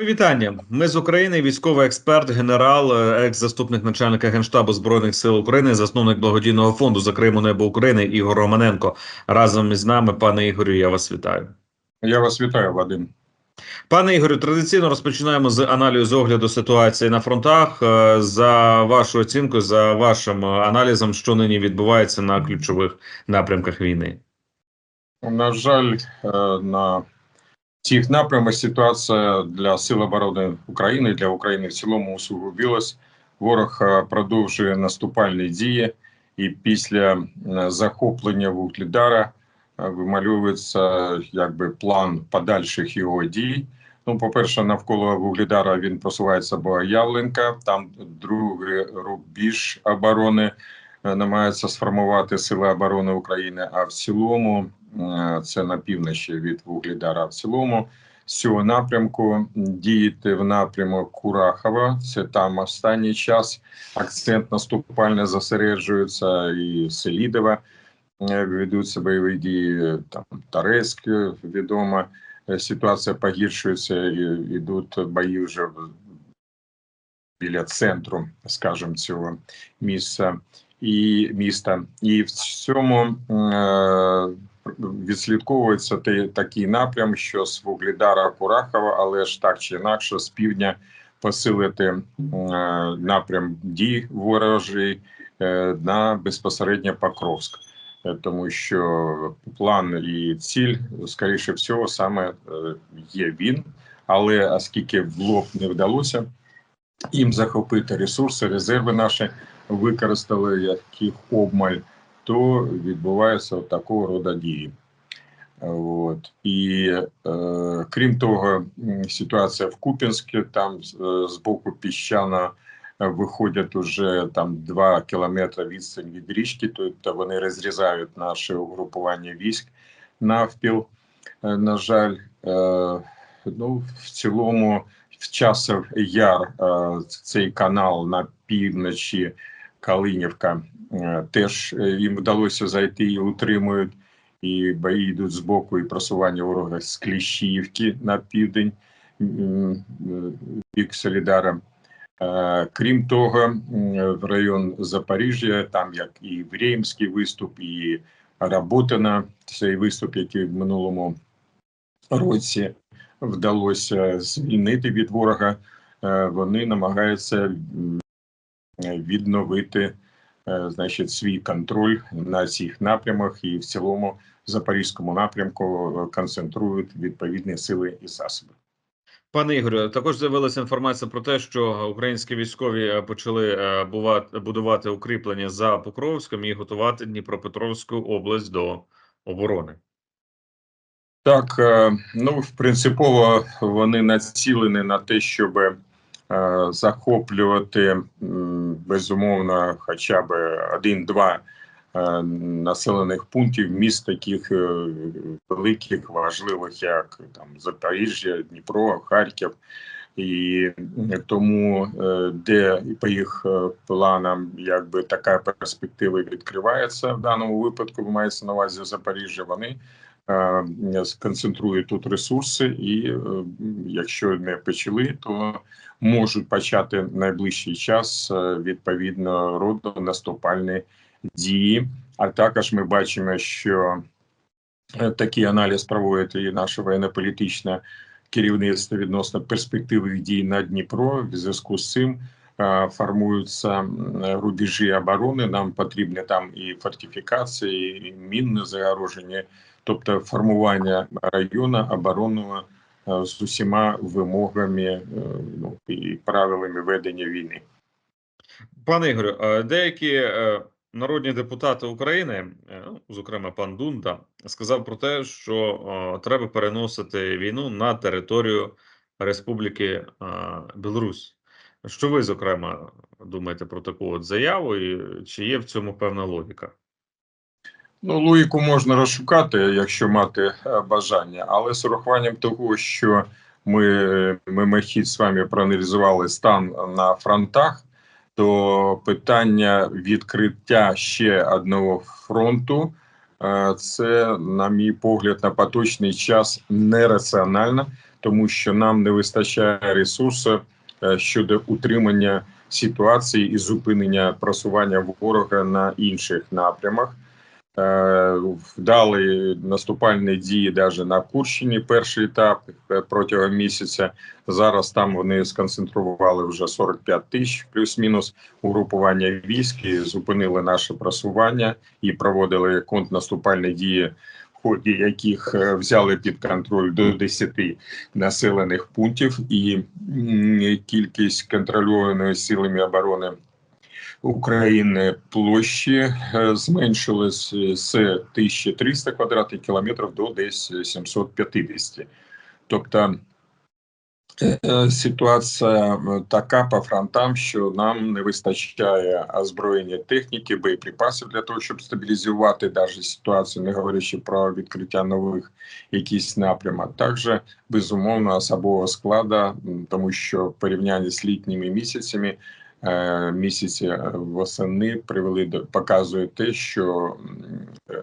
Вітання. Ми з України. Військовий експерт, генерал, е, екс-заступник начальника генштабу збройних сил України, засновник благодійного фонду за Криму Небо України Ігор Романенко. Разом із нами, пане Ігорю. Я вас вітаю. Я вас вітаю, Вадим. Пане Ігорю, традиційно розпочинаємо з аналізу огляду ситуації на фронтах. Е, За вашою оцінкою, за вашим е, аналізом, що нині відбувається на ключових напрямках війни. На жаль, на цих напрямах ситуація для Сил оборони України для України в цілому усугубилась. Ворог е, продовжує наступальні дії, і після е, захоплення Вугледара е, вимальовується якби план подальших його дій. Ну, по-перше, навколо Вугледара він просувається Богоявленка, там другий рубіж оборони намагаються сформувати Сили оборони України. А в цілому це на півночі від Вугледара. В цілому з цього напрямку діяти в напрямок Курахова. Це там останній час. Акцент наступальний зосереджується і Селідова. е, Ведуться бойові дії там Тарецьк е, відомо. Е, Ситуація погіршується і йдуть бої вже біля центру, скажімо, цього місця і міста. І в цьому е, відслідковується такий напрям, що з Вугледара Курахова, але ж так чи інакше, з півдня посилити е, напрям дій ворожий е, на безпосередньо Покровськ. Тому що план і ціль, скоріше всього, саме є він. Але оскільки в лоб не вдалося їм захопити ресурси, резерви наші використали яких обмаль, то відбувається от такого роду дії. От. І е, крім того, ситуація в Куп'янську, там е, з боку піщана е, виходять уже там 2 кілометри відстань від річки, тобто вони розрізають наше угрупування військ навпіл. Е, на жаль, е, ну, в цілому в часов яр е, цей канал на півночі Калинівка е, теж е, їм вдалося зайти і утримують. І бої йдуть з боку і просування ворога з Кліщіївки на південь е, бік Солідара. Крім того, в район Запоріжжя, там як і Врємський виступ, і Работина, цей виступ, який в минулому році вдалося звільнити від ворога, вони намагаються відновити е, значить, свій контроль на цих напрямах і в цілому запорізькому напрямку е, концентрують відповідні сили і засоби. Пане Ігорю, також з'явилася інформація про те, що українські військові е, почали бувати, будувати укріплення за Покровськом і готувати Дніпропетровську область до оборони. Так, ну принципово вони націлені на те, щоб захоплювати безумовно хоча б один-два е, населених пунктів міст таких е, великих, важливих, як там Запоріжжя, Дніпро, Харків. І тому, е, де по їх е, планам якби така перспектива відкривається в даному випадку, мається на увазі Запоріжжя, вони е, сконцентрують тут ресурси, і е, якщо не почали, то можуть почати найближчий час е, відповідно роду наступальні дії. А також ми бачимо, що такий аналіз проводить і наше воєнно-політичне керівництво відносно перспективи дій на Дніпро. В зв'язку з цим формуються рубежі оборони. Нам потрібні там і фортифікації, і мінне загороження, тобто формування району оборонного е, з усіма вимогами е, ну, і правилами ведення війни. Пане Ігорю, деякі е, народні депутати України, ну, зокрема пан Дунда, сказав про те, що треба переносити війну на територію Республіки Білорусь. Що ви, зокрема, думаєте про таку от заяву, і чи є в цьому певна логіка? Ну, логіку можна розшукати, якщо мати е, бажання, але з урахуванням того, що ми мимохідь з вами проаналізували стан на фронтах, то питання відкриття ще одного фронту е, це, на мій погляд, на поточний час нераціонально, тому що нам не вистачає ресурсу е, щодо утримання ситуації і зупинення просування ворога на інших напрямах. Е, Вдали наступальні дії навіть на Курщині. Перший етап е, протягом місяця. Зараз там вони сконцентрували вже 45 тисяч плюс-мінус угрупування військ, і зупинили наше просування і проводили контрнаступальні дії, в ході яких е, взяли під контроль до 10 населених пунктів, і кількість контрольованої силами оборони України площі е, зменшилась з 1300 квадратних кілометрів до десь 750. Тобто е, ситуація е, така по фронтам, що нам не вистачає озброєння техніки, боєприпасів для того, щоб стабілізувати навіть ситуацію, не говорячи про відкриття нових якісь напрямок. Також безумовно особового складу, тому що в порівнянні з літніми місяцями е, місяці е, восени привели до показує те, що е,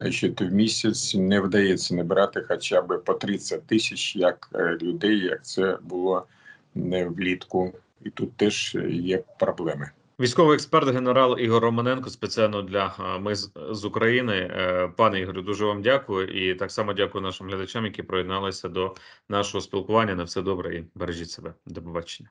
значить, в місяць не вдається набирати хоча б по 30 тисяч як е, людей, як це було не влітку, і тут теж є проблеми. Військовий експерт генерал Ігор Романенко спеціально для ми з, України. Е, Пане Ігорю, дуже вам дякую. І так само дякую нашим глядачам, які приєдналися до нашого спілкування. На все добре і бережіть себе. До побачення.